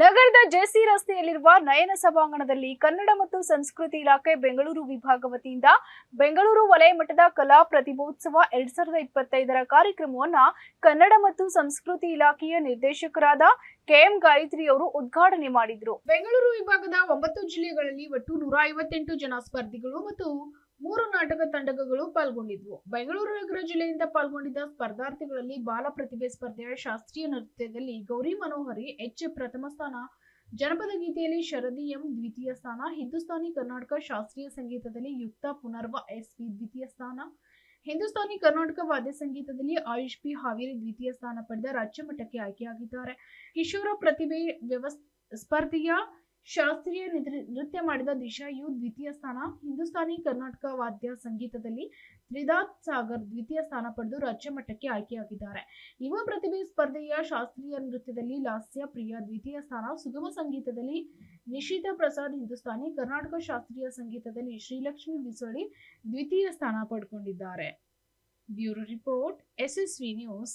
ನಗರದ ಜೆಸಿ ರಸ್ತೆಯಲ್ಲಿರುವ ನಯನ ಸಭಾಂಗಣದಲ್ಲಿ ಕನ್ನಡ ಮತ್ತು ಸಂಸ್ಕೃತಿ ಇಲಾಖೆ ಬೆಂಗಳೂರು ವಿಭಾಗ ವತಿಯಿಂದ ಬೆಂಗಳೂರು ವಲಯ ಮಟ್ಟದ ಕಲಾ ಪ್ರತಿಭೋತ್ಸವ ಎರಡ್ ಸಾವಿರದ ಇಪ್ಪತ್ತೈದರ ಕಾರ್ಯಕ್ರಮವನ್ನ ಕನ್ನಡ ಮತ್ತು ಸಂಸ್ಕೃತಿ ಇಲಾಖೆಯ ನಿರ್ದೇಶಕರಾದ ಕೆಎಂ ಗಾಯತ್ರಿ ಅವರು ಉದ್ಘಾಟನೆ ಮಾಡಿದ್ರು. ಬೆಂಗಳೂರು ವಿಭಾಗದ ಒಂಬತ್ತು ಜಿಲ್ಲೆಗಳಲ್ಲಿ ಒಟ್ಟು ನೂರ ಐವತ್ತೆಂಟು ಜನ ಸ್ಪರ್ಧಿಗಳು ಮತ್ತು ಮೂರು ನಾಟಕ ತಂಡಕಗಳು ಪಾಲ್ಗೊಂಡಿದ್ವು. ಬೆಂಗಳೂರು ನಗರ ಜಿಲ್ಲೆಯಿಂದ ಪಾಲ್ಗೊಂಡಿದ್ದ ಸ್ಪರ್ಧಾರ್ಥಿಗಳಲ್ಲಿ ಬಾಲ ಪ್ರತಿಭೆ ಸ್ಪರ್ಧೆಯ ಶಾಸ್ತ್ರೀಯ ನೃತ್ಯದಲ್ಲಿ ಗೌರಿ ಮನೋಹರಿ, ಎಚ್ ಪ್ರಥಮ ಸ್ಥಾನ, ಜನಪದ ಗೀತೆಯಲ್ಲಿ ಶರದಿ ಎಂ ದ್ವಿತೀಯ ಸ್ಥಾನ, ಹಿಂದೂಸ್ತಾನಿ ಕರ್ನಾಟಕ ಶಾಸ್ತ್ರೀಯ ಸಂಗೀತದಲ್ಲಿ ಯುಕ್ತ ಪುನರ್ವ ಎಸ್ ಪಿ ದ್ವಿತೀಯ ಸ್ಥಾನ, ಹಿಂದೂಸ್ತಾನಿ ಕರ್ನಾಟಕ ವಾದ್ಯ ಸಂಗೀತದಲ್ಲಿ ಆಯುಷ್ ಪಿ ಹಾವೇರಿ ದ್ವಿತೀಯ ಸ್ಥಾನ ಪಡೆದ ರಾಜ್ಯ ಮಟ್ಟಕ್ಕೆ ಆಯ್ಕೆಯಾಗಿದ್ದಾರೆ. ಕಿಶೋರ ಪ್ರತಿಭೆ ವ್ಯವಸ್, ಸ್ಪರ್ಧೆಯ ಶಾಸ್ತ್ರೀಯ ನೃತ್ಯ ಮಾಡಿದ ದಿಶಾ ಯು ದ್ವಿತೀಯ ಸ್ಥಾನ. ಹಿಂದೂಸ್ತಾನಿ ಕರ್ನಾಟಕ ವಾದ್ಯ ಸಂಗೀತದಲ್ಲಿ ತ್ರಿದಾತ್ ಸಾಗರ್ ದ್ವಿತೀಯ ಸ್ಥಾನ ಪಡೆದು ರಾಜ್ಯ ಮಟ್ಟಕ್ಕೆ ಆಯ್ಕೆಯಾಗಿದ್ದಾರೆ. ಯುವ ಪ್ರತಿಭೆ ಸ್ಪರ್ಧೆಯ ಶಾಸ್ತ್ರೀಯ ನೃತ್ಯದಲ್ಲಿ ಲಾಸ್ಯ ಪ್ರಿಯ ದ್ವಿತೀಯ ಸ್ಥಾನ. ಸುಗಮ ಸಂಗೀತದಲ್ಲಿ ನಿಶಿತಾ ಪ್ರಸಾದ್ ಹಿಂದೂಸ್ತಾನಿ, ಕರ್ನಾಟಕ ಶಾಸ್ತ್ರೀಯ ಸಂಗೀತದಲ್ಲಿ ಶ್ರೀಲಕ್ಷ್ಮಿ ಬಿಸೋಳಿ ದ್ವಿತೀಯ ಸ್ಥಾನ ಪಡ್ಕೊಂಡಿದ್ದಾರೆ. Bureau report, SSV news.